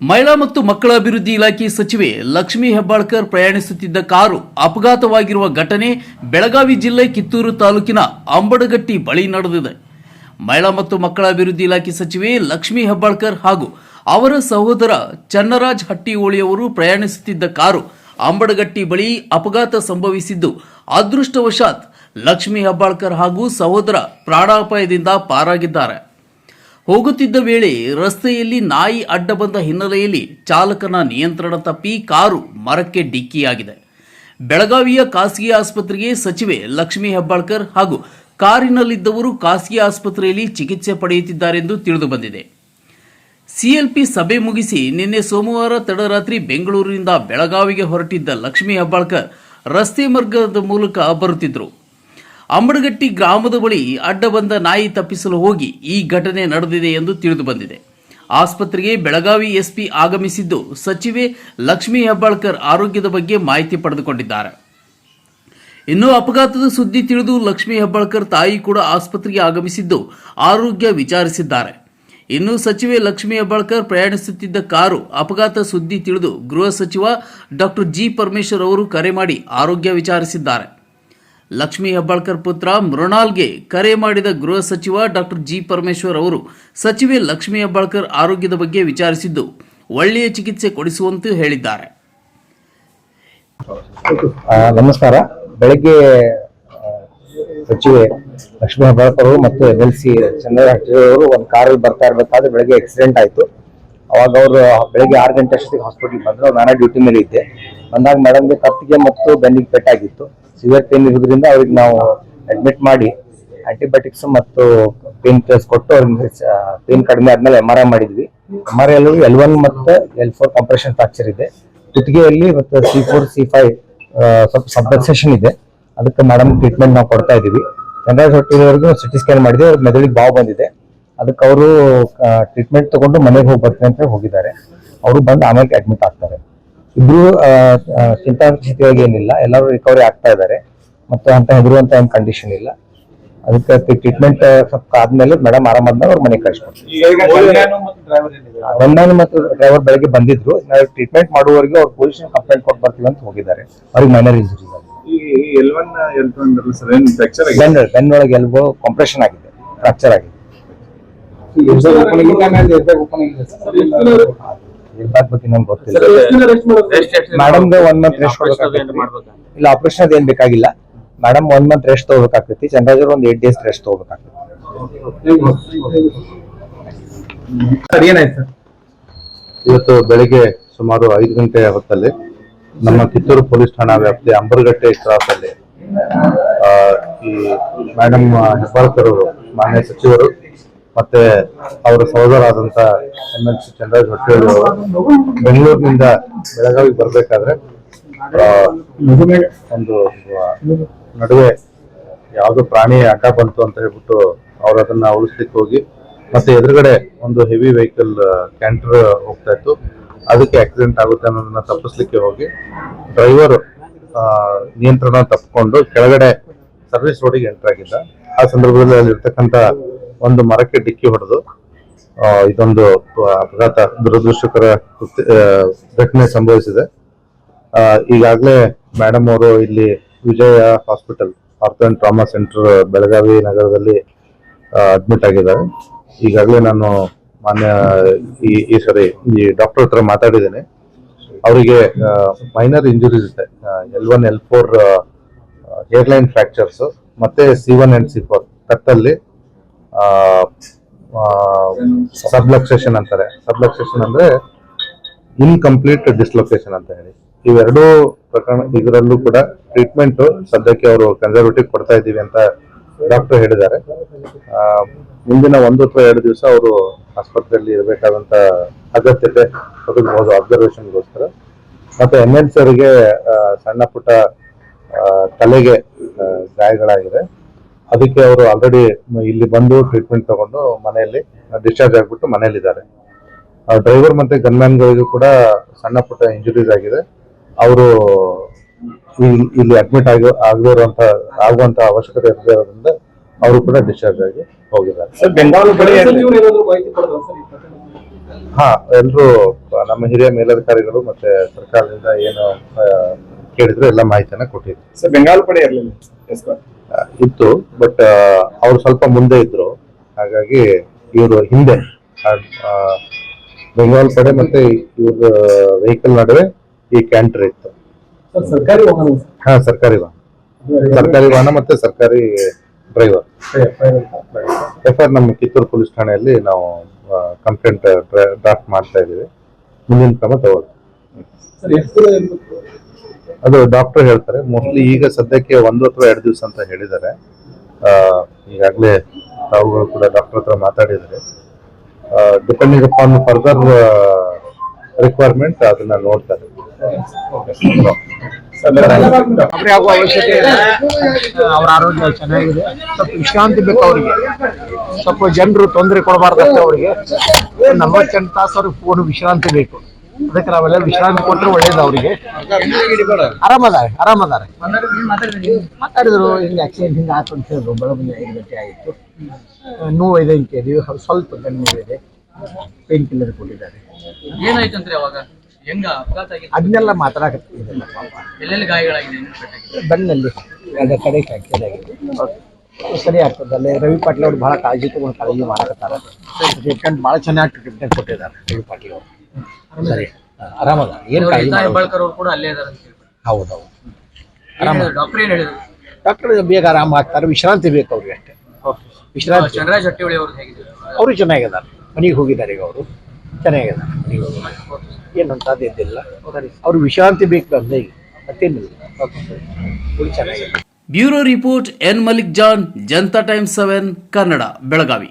ಮಹಿಳಾ ಮತ್ತು ಮಕ್ಕಳ ಅಭಿವೃದ್ಧಿ ಇಲಾಖೆ ಸಚಿವೆ ಲಕ್ಷ್ಮೀ ಹೆಬ್ಬಾಳ್ಕರ್ ಪ್ರಯಾಣಿಸುತ್ತಿದ್ದ ಕಾರು ಅಪಘಾತವಾಗಿರುವ ಘಟನೆ ಬೆಳಗಾವಿ ಜಿಲ್ಲೆ ಕಿತ್ತೂರು ತಾಲೂಕಿನ ಅಂಬಡಗಟ್ಟಿ ಬಳಿ ನಡೆದಿದೆ. ಮಹಿಳಾ ಮತ್ತು ಮಕ್ಕಳ ಅಭಿವೃದ್ಧಿ ಇಲಾಖೆ ಸಚಿವೆ ಲಕ್ಷ್ಮೀ ಹೆಬ್ಬಾಳ್ಕರ್ ಹಾಗೂ ಅವರ ಸಹೋದರ ಚನ್ನರಾಜ್ ಹಟ್ಟಿಹೋಳಿಯವರು ಪ್ರಯಾಣಿಸುತ್ತಿದ್ದ ಕಾರು ಅಂಬಡಗಟ್ಟಿ ಬಳಿ ಅಪಘಾತ ಸಂಭವಿಸಿದ್ದು, ಅದೃಷ್ಟವಶಾತ್ ಲಕ್ಷ್ಮೀ ಹೆಬ್ಬಾಳ್ಕರ್ ಹಾಗೂ ಸಹೋದರ ಪ್ರಾಣಾಪಾಯದಿಂದ ಪಾರಾಗಿದ್ದಾರೆ. ಹೋಗುತ್ತಿದ್ದ ವೇಳೆ ರಸ್ತೆಯಲ್ಲಿ ನಾಯಿ ಅಡ್ಡ ಬಂದ ಹಿನ್ನೆಲೆಯಲ್ಲಿ ಚಾಲಕನ ನಿಯಂತ್ರಣ ತಪ್ಪಿ ಕಾರು ಮರಕ್ಕೆ ಡಿಕ್ಕಿಯಾಗಿದೆ. ಬೆಳಗಾವಿಯ ಖಾಸಗಿ ಆಸ್ಪತ್ರೆಗೆ ಸಚಿವೆ ಲಕ್ಷ್ಮೀ ಹೆಬ್ಬಾಳ್ಕರ್ ಹಾಗೂ ಕಾರಿನಲ್ಲಿದ್ದವರು ಖಾಸಗಿ ಆಸ್ಪತ್ರೆಯಲ್ಲಿ ಚಿಕಿತ್ಸೆ ಪಡೆಯುತ್ತಿದ್ದಾರೆಂದು ತಿಳಿದು ಬಂದಿದೆ. ಸಿಎಲ್ಪಿ ಸಭೆ ಮುಗಿಸಿ ನಿನ್ನೆ ಸೋಮವಾರ ತಡರಾತ್ರಿ ಬೆಂಗಳೂರಿನಿಂದ ಬೆಳಗಾವಿಗೆ ಹೊರಟಿದ್ದ ಲಕ್ಷ್ಮೀ ಹೆಬ್ಬಾಳ್ಕರ್ ರಸ್ತೆ ಮಾರ್ಗದ ಮೂಲಕ ಬರುತ್ತಿದ್ದರು. ಅಂಬಡಗಟ್ಟಿ ಗ್ರಾಮದ ಬಳಿ ಅಡ್ಡ ಬಂದ ನಾಯಿ ತಪ್ಪಿಸಲು ಹೋಗಿ ಈ ಘಟನೆ ನಡೆದಿದೆ ಎಂದು ತಿಳಿದು ಬಂದಿದೆ. ಆಸ್ಪತ್ರೆಗೆ ಬೆಳಗಾವಿ ಎಸ್ಪಿ ಆಗಮಿಸಿದ್ದು ಸಚಿವೆ ಲಕ್ಷ್ಮೀ ಹೆಬ್ಬಾಳ್ಕರ್ ಆರೋಗ್ಯದ ಬಗ್ಗೆ ಮಾಹಿತಿ ಪಡೆದುಕೊಂಡಿದ್ದಾರೆ. ಇನ್ನು ಅಪಘಾತದ ಸುದ್ದಿ ತಿಳಿದು ಲಕ್ಷ್ಮೀ ಹೆಬ್ಬಾಳ್ಕರ್ ತಾಯಿ ಕೂಡ ಆಸ್ಪತ್ರೆಗೆ ಆಗಮಿಸಿದ್ದು ಆರೋಗ್ಯ ವಿಚಾರಿಸಿದ್ದಾರೆ. ಇನ್ನು ಸಚಿವೆ ಲಕ್ಷ್ಮೀ ಹೆಬ್ಬಾಳ್ಕರ್ ಪ್ರಯಾಣಿಸುತ್ತಿದ್ದ ಕಾರು ಅಪಘಾತ ಸುದ್ದಿ ತಿಳಿದು ಗೃಹ ಸಚಿವ ಡಾಕ್ಟರ್ ಜಿ ಪರಮೇಶ್ವರ್ ಅವರು ಕರೆ ಮಾಡಿ ಆರೋಗ್ಯ ವಿಚಾರಿಸಿದ್ದಾರೆ. ಲಕ್ಷ್ಮೀ ಹೆಬ್ಬಾಳ್ಕರ್ ಪುತ್ರ ಮೃಣಾಲ್ಗೆ ಕರೆ ಮಾಡಿದ ಗೃಹ ಸಚಿವ ಡಾಕ್ಟರ್ ಜಿ ಪರಮೇಶ್ವರ್ ಅವರು ಸಚಿವೆ ಲಕ್ಷ್ಮಿ ಹೆಬ್ಬಾಳ್ಕರ್ ಆರೋಗ್ಯದ ಬಗ್ಗೆ ವಿಚಾರಿಸಿದ್ದು ಒಳ್ಳೆಯ ಚಿಕಿತ್ಸೆ ಕೊಡಿಸುವಂತೆ ಹೇಳಿದ್ದಾರೆ. ನಮಸ್ಕಾರ. ಬೆಳಿಗ್ಗೆ ಸಚಿವೆ ಲಕ್ಷ್ಮಿ ಹೆಬ್ಬಾಳ್ಕರ್ ಅವರು ಮತ್ತು ಎಲ್ ಎಲ್ ಸಿ ಒಂದು ಕಾರಲ್ಲಿ ಬರ್ತಾ ಇರಬೇಕಾದ್ರೆ ಬೆಳಗ್ಗೆ ಆಕ್ಸಿಡೆಂಟ್ ಆಯ್ತು. ಅವಾಗ ಅವರು ಬೆಳಗ್ಗೆ ಆರು ಗಂಟೆ ಅಷ್ಟೊತ್ತಿಗೆ ಹಾಸ್ಪಿಟಲ್ ಬಂದ್ರು. ನಾನು ಡ್ಯೂಟಿ ಮೇಲೆ ಇದ್ದೆ. ಬಂದಾಗ ಮೇಡಮ್ಗೆ ಕತ್ತಿಗೆ ಮತ್ತು ಬೆನ್ನಿಗೆ ಪೆಟ್ಟಾಗಿತ್ತು. ಸಿವಿಯರ್ ಪೇನ್ ಇರೋದ್ರಿಂದ ಅವ್ರಿಗೆ ನಾವು ಅಡ್ಮಿಟ್ ಮಾಡಿ ಆಂಟಿಬಯೋಟಿಕ್ಸ್ ಮತ್ತು ಪೇನ್ ಕಿಲ್ಲರ್ಸ್ ಕೊಟ್ಟು ಅವ್ರಿಗೆ ಪೇನ್ ಕಡಿಮೆ ಆದ್ಮೇಲೆ ಎಂ ಆರ್ ಐ ಮಾಡಿದ್ವಿ. M R I L one ಮತ್ತು ಎಲ್ ಫೋರ್ ಕಂಪ್ರೆಷನ್ ಫ್ರಾಕ್ಚರ್ ಇದೆ. ಕುತ್ತಿಗೆಯಲ್ಲಿ ಮತ್ತು ಸಿ ಫೋರ್ ಸಿ ಫೈವ್ ಸ್ವಲ್ಪ ಸಬ್ಸೆಷನ್ ಇದೆ. ಅದಕ್ಕೆ ಮೇಡಮ್ ಟ್ರೀಟ್ಮೆಂಟ್ ನಾವು ಕೊಡ್ತಾ ಇದೀವಿ ಚಂದ್ರಾಜ್ ಸಿ ಸಿಟಿ ಸ್ಕ್ಯಾನ್ ಮಾಡಿದೆ ಅವ್ರ ಮೆದುಳಿಗೆ ಬಾವು ಬಂದಿದೆ. ಅದಕ್ಕೆ ಅವರು ಟ್ರೀಟ್ಮೆಂಟ್ ತಗೊಂಡು ಮನೆಗೆ ಹೋಗಿ ಬರ್ತೀನಿ ಅಂತ ಹೋಗಿದ್ದಾರೆ. ಅವರು ಬಂದು ಆಮೇಲೆ ಅಡ್ಮಿಟ್ ಆಗ್ತಾರೆ. ಇಬ್ರು ಸ್ಥಿತಿಯಾಗಿ ಏನಿಲ್ಲ. ಎಲ್ಲರೂ ರಿಕವರಿ ಆಗ್ತಾ ಇದ್ದಾರೆ. ಮತ್ತೆ ಅಂತ ಹೆದರುವಂತ ಏನು ಕಂಡೀಷನ್ ಇಲ್ಲ. ಅದಕ್ಕೆ ಟ್ರೀಟ್ಮೆಂಟ್ ಸ್ವಲ್ಪ ಆದ್ಮೇಲೆ ಮೇಡಮ್ ಆರಾಮಾದ್ಮೇಲೆ ಅವ್ರ ಮನೆಗೆ ಕಳಿಸ್ಕೊಡ್ತೀವಿ ಮತ್ತು ಡ್ರೈವರ್ ಬೆಳಗ್ಗೆ ಬಂದಿದ್ರು. ನಾವು ಟ್ರೀಟ್ಮೆಂಟ್ ಮಾಡುವವರೆಗೆ ಅವ್ರ ಪೊಸಿಷನ್ ಕಂಪ್ಲೇಂಟ್ ಕೊಟ್ಟು ಬರ್ತೀವಿ ಅಂತ ಹೋಗಿದ್ದಾರೆ. ಅವ್ರಿಗೆ ಮೈನರ್ ಇಂಜುರಿ ಬೆನ್ನೊಳಗೆ ಎಲ್ಬೋ ಕಂಪ್ರೆಷನ್ ಆಗಿದೆ? ಫ್ರಾಕ್ಚರ್ ಆಗಿದೆ. ಬಗ್ಗೆ ಗೊತ್ತಿಲ್ಲ. ಮಂತ್ ರೆಸ್ಟ್ ಇಲ್ಲ ಆಪರೇಷನ್ ಅದೇನ್ ಬೇಕಾಗಿಲ್ಲ. ಮೇಡಮ್ ಒನ್ ಮಂತ್ ರೆಸ್ಟ್ ತಗೋಬೇಕಾಗ್ತೈತಿ. ಚಂದ್ರಾಜರ್ ಒಂದ್ ಏಟ್ ಡೇಸ್ ರೆಸ್ಟ್ ತಗೋಬೇಕಾಗ್ತೈತಿ. ಸರ್ ಏನಾಯ್ತು ಸರ್? ಇವತ್ತು ಬೆಳಿಗ್ಗೆ ಸುಮಾರು ಐದು ಗಂಟೆ ಹೊತ್ತಲ್ಲಿ ನಮ್ಮ ಕಿತ್ತೂರು ಪೊಲೀಸ್ ಠಾಣಾ ವ್ಯಾಪ್ತಿ ಅಂಬರ್ಗಟ್ಟೆ ಕ್ರಾಸ್ ಅಲ್ಲಿ ಆ, ಈ ಮೇಡಮ್ ಹೆಬ್ಬಾಳ್ಕರ್ ಅವರು ಮಾನ್ಯ ಸಚಿವರು ಮತ್ತೆ ಅವರ ಸಹೋದರಾದಂತ ಎಂ ಎಲ್ ಸಿ ಚಂದ್ರರಾಜ್ ಹೊಟ್ಟೆಯವರು ಬೆಂಗಳೂರಿನಿಂದ ಬೆಳಗಾವಿಗೆ ಬರ್ಬೇಕಾದ್ರೆ ಒಂದು ನಡುವೆ ಯಾವುದೋ ಪ್ರಾಣಿ ಅಡ್ಡ ಬಂತು ಅಂತ ಹೇಳ್ಬಿಟ್ಟು ಅವ್ರು ಅದನ್ನ ಉಳಿಸ್ಲಿಕ್ಕೆ ಹೋಗಿ, ಮತ್ತೆ ಎದುರುಗಡೆ ಒಂದು ಹೆವಿ ವೆಹಿಕಲ್ ಕ್ಯಾಂಟರ್ ಹೋಗ್ತಾ ಇತ್ತು. ಅದಕ್ಕೆ ಆಕ್ಸಿಡೆಂಟ್ ಆಗುತ್ತೆ ಅನ್ನೋದನ್ನ ತಪ್ಪಿಸ್ಲಿಕ್ಕೆ ಹೋಗಿ ಡ್ರೈವರ್ ನಿಯಂತ್ರಣ ತಪ್ಪಿಕೊಂಡು ಕೆಳಗಡೆ ಸರ್ವಿಸ್ ರೋಡಿಗೆ ಎಂಟರ್ ಆಗಿದ್ದ. ಆ ಸಂದರ್ಭದಲ್ಲಿ ಅಲ್ಲಿರ್ತಕ್ಕಂಥ ಒಂದು ಮರಕ್ಕೆ ಡಿಕ್ಕಿ ಹೊಡೆದು ಇದೊಂದು ಅಪಘಾತ ದುರದೃಷ್ಟಕರ ಘಟನೆ ಸಂಭವಿಸಿದೆ. ಈಗಾಗಲೇ ಮೇಡಮ್ ಅವರು ಇಲ್ಲಿ Vijaya hospital ortho and trauma centre Belagavi ನಗರದಲ್ಲಿ ಅಡ್ಮಿಟ್ ಆಗಿದ್ದಾರೆ. ಈಗಾಗಲೇ ನಾನು ಮಾನ್ಯ, ಈ ಈ ಸರಿ ಈ ಡಾಕ್ಟರ್ ಹತ್ರ ಮಾತಾಡಿದ್ದೇನೆ. ಅವರಿಗೆ ಮೈನರ್ ಇಂಜುರೀಸ್ ಇದೆ. L one L four hairline fractures ಮತ್ತೆ C one and C four ಕತ್ತಲ್ಲಿ subluxation ಅಂತಾರೆ. ಸಬ್ಲಕ್ಸೇಷನ್ ಅಂದ್ರೆ ಇನ್ಕಂಪ್ಲೀಟ್ ಡಿಸ್ಲೊಕೇಶನ್ ಅಂತ ಹೇಳಿ. ಇವೆರಡೂ ಪ್ರಕರಣ, ಇದರಲ್ಲೂ ಕೂಡ ಟ್ರೀಟ್ಮೆಂಟ್ ಸದ್ಯಕ್ಕೆ ಅವರು ಕನ್ಸರ್ವೇಟಿವ್ ಕೊಡ್ತಾ ಇದ್ದೀವಿ ಅಂತ ಡಾಕ್ಟರ್ ಹೇಳಿದ್ದಾರೆ. ಮುಂದಿನ ಒಂದು ಅಥವಾ ಎರಡು ದಿವಸ ಅವರು ಆಸ್ಪತ್ರೆಯಲ್ಲಿ ಇರಬೇಕಾದಂತ ಅಗತ್ಯತೆ ಒದಗಬಹುದು ಅಬ್ಸರ್ವೇಷನ್ಗೋಸ್ಕರ ಮತ್ತೆ ಎಂ ಎಲ್ ಅವರಿಗೆ ಸಣ್ಣ ಪುಟ್ಟ ತಲೆಗೆ ಗಾಯಗಳಾಗಿದೆ. ಅದಕ್ಕೆ ಅವರು ಆಲ್ರೆಡಿ ಇಲ್ಲಿ ಬಂದು ಟ್ರೀಟ್ಮೆಂಟ್ ತಗೊಂಡು ಮನೆಯಲ್ಲಿ ಡಿಸ್ಚಾರ್ಜ್ ಆಗಿಬಿಟ್ಟು ಮನೆಯಲ್ಲಿದ್ದಾರೆ. ಡ್ರೈವರ್ ಮತ್ತೆ ಗನ್ಮ್ಯಾನ್ಗಳಿಗೂ ಕೂಡ ಸಣ್ಣ ಪುಟ್ಟ ಇಂಜುರೀಸ್ ಆಗಿದೆ. ಅವರು ಇಲ್ಲಿ ಅಡ್ಮಿಟ್ ಆಗಿ ಆಗಿರುವಂತ ಆಗುವಂತ ಅವಶ್ಯಕತೆ ಇರದೇ ಇರೋದ್ರಿಂದ ಅವರು ಕೂಡ ಡಿಸ್ಚಾರ್ಜ್ ಆಗಿ ಹೋಗಿದ್ದಾರೆ. ಸರ್ ಬೆಂಗಾವಲು ಬಳಿ ಹಾ ಎಲ್ಲರೂ ನಮ್ಮ ಹಿರಿಯ ಮೇಲಧಿಕಾರಿಗಳು ಮತ್ತೆ ಸರ್ಕಾರದಿಂದ ಏನು ಕೇಳಿದ್ರು ಎಲ್ಲ ಮಾಹಿತಿಯನ್ನ ಕೊಟ್ಟಿದ್ರು ಸರ್ ಬೆಂಗಾಲ್ ಪಡೆ ಇರಲಿಲ್ಲ. ಇತ್ತು ಬಟ್ ಅವ್ರು ಸ್ವಲ್ಪ ಮುಂದೆ ಇದ್ರು. ಹಾಗಾಗಿ ಇವರು ಹಿಂದೆ. ಬೆಂಗಾಲ್ ಕಡೆ ಮತ್ತೆ ಇವ್ರ ವೆಹಿಕಲ್ ನಡುವೆ ಈ ಕ್ಯಾಂಟರ್ ಇತ್ತು. ಸರ್ಕಾರಿ ವಾಹನ ಹಾ ಸರ್ಕಾರಿ ವಾಹನ. ಸರ್ಕಾರಿ ವಾಹನ ಮತ್ತೆ ಸರ್ಕಾರಿ ಡ್ರೈವರ್ ಎಫ್ ಆರ್ ನಮ್ಮ ಕಿತ್ತೂರು ಪೊಲೀಸ್ ಠಾಣೆಯಲ್ಲಿ ನಾವು ಕಂಪ್ಲೇಂಟ್ ಡ್ರಾಫ್ಟ್ ಮಾಡ್ತಾ ಇದ್ದೀವಿ. ಮುಂದಿನ ಕ್ರಮ ತಗೊಳ್ತೀವಿ. ಅದು ಡಾಕ್ಟರ್ ಹೇಳ್ತಾರೆ ಮೋಸ್ಟ್ಲಿ ಈಗ ಸದ್ಯಕ್ಕೆ ಒಂದು ಅಥವಾ ಎರಡು ದಿವಸ ಅಂತ ಹೇಳಿದ್ದಾರೆ. ಈಗಾಗಲೇ ತಾವುಗಳು ಕೂಡ ಡಾಕ್ಟರ್ ಹತ್ರ ಮಾತಾಡಿದರೆ ಡಿಪೆಂಡಿಂಗ್ ಅಪಾನ್ ಫರ್ದರ್ ರಿಕ್ವೈರ್ಮೆಂಟ್ ಅದನ್ನ ನೋಡ್ತಾರೆ. ಆಗುವ ಅವ್ರ ಆರೋಗ್ಯ ಚೆನ್ನಾಗಿದೆ. ಸ್ವಲ್ಪ ವಿಶ್ರಾಂತಿ ಬೇಕು ಅವರಿಗೆ. ಸ್ವಲ್ಪ ಜನರು ತೊಂದರೆ ಕೊಡಬಾರ್ದಷ್ಟೇ ಅವರಿಗೆ. ನಲ್ವತ್ತೆಂಟು ತಾಸು ಅವ್ರಿಗೆ ಪೂರ್ಣ ವಿಶ್ರಾಂತಿ ಬೇಕು. ಅದಕ್ಕೆ ನಾವೆಲ್ಲ ವಿಶ್ರಾಂತಿ ಕೊಟ್ಟರೆ ಒಳ್ಳೇದು ಅವರಿಗೆ. ಆರಾಮದಾರೆ ಆರಾಮದಾರೆ. ಮಾತಾಡಿದ್ರು ಹಿಂಗೆ ಆಕ್ಸಿಡೆಂಟ್ ಹಿಂಗೆ ಆಯ್ತು ಅಂತ ಹೇಳಿದ್ರು ಬೆಳಗ್ಗೆ ಐದು ಗಂಟೆ ಆಯಿತು. ನೋವು ಇದೆ ಅಂತ ಹೇಳಿದ್ವಿ. ಸ್ವಲ್ಪ ಕಣ್ಣು ಇದೆ ಪೇನ್ ಕಿಲ್ಲರ್ ಕೊಟ್ಟಿದ್ದಾರೆ. ಏನಾಯ್ತು ಅಂದ್ರೆ ಅವಾಗ? ಹೆಂಗ ಅಪಘಾತ ಅದನ್ನೆಲ್ಲ ಮಾತಾಡಕತ್ತಿದ್ದಿಲ್ಲ ಬಣ್ಣಲ್ಲಿ ಎಲ್ಲೆಲ್ಲಿ ಗಾಯಗಳಾಗಿದೆ ಬೆನ್ನಲ್ಲಿ ಎರಡು ಕಡೆ ಫ್ಯಾಕ್ಚರ್ ಆಗಿದೆ. ಸರಿ ಆಗ್ತದಲ್ಲ ಅಲ್ಲೇ ರವಿ ಪಾಟೀಲ್ ಅವ್ರು ಭಾಳ ಕಾಳಜಿ ತಗೊಂಡು ಕಾಳಜಿ ಮಾಡಕತ್ತಾರ. ಟ್ರೀಟ್ಮೆಂಟ್ ಭಾಳ ಚೆನ್ನಾಗಿ ಟ್ರೀಟ್ಮೆಂಟ್ ಕೊಟ್ಟಿದ್ದಾರೆ ರವಿ ಪಾಟೀಲ್ ಅವರು. ಸರಿ. ಆರಾಮದ? ಏನು ಹೆಬ್ಬಾಳ್ಕರ್ ಅವ್ರು ಕೂಡ ಅಲ್ಲೇ ಇದ್ದಾರೆ ಅಂತ ಹೇಳ್ಬಿಟ್ಟು ಹೌದೌದು. ಡಾಕ್ಟರ್ ಏನ್ ಹೇಳಿದ್ರು? ಡಾಕ್ಟರ್ ಬೇಗ ಆರಾಮ ಆಗ್ತಾರೆ? ವಿಶ್ರಾಂತಿ ಬೇಕು ಅವ್ರಿಗೆ ಅಷ್ಟೇ. ವಿಶ್ರಾಂತಿ. ಚಂದ್ರರಾಜ್ ಹಟ್ಟಿಹೊಳಿ ಅವ್ರದ್ದು ಹೇಗಿದ್ದಾರೆ ಅವರು ಚೆನ್ನಾಗಿದ್ದಾರೆ. ಮನೆಗೆ ಹೋಗಿದ್ದಾರೆ ಈಗ ಅವರು. ಚೆನ್ನಾಗಿದ್ದಾರೆ. ಮನೆಗೆ ಹೋಗಿದ್ದಾರೆ. ಏನಂತ ಇದ್ದಿಲ್ಲ ಅವ್ರಿಗೆ ವಿಶ್ರಾಂತಿ ಬೇಕು ಅಂದ್ರೆ ಈಗ ಮತ್ತೇನಿಲ್ಲ. ಅವ್ರು ಚೆನ್ನಾಗಿದೆ bureau report N Malik Jan Janata times seven Kannada Belagavi.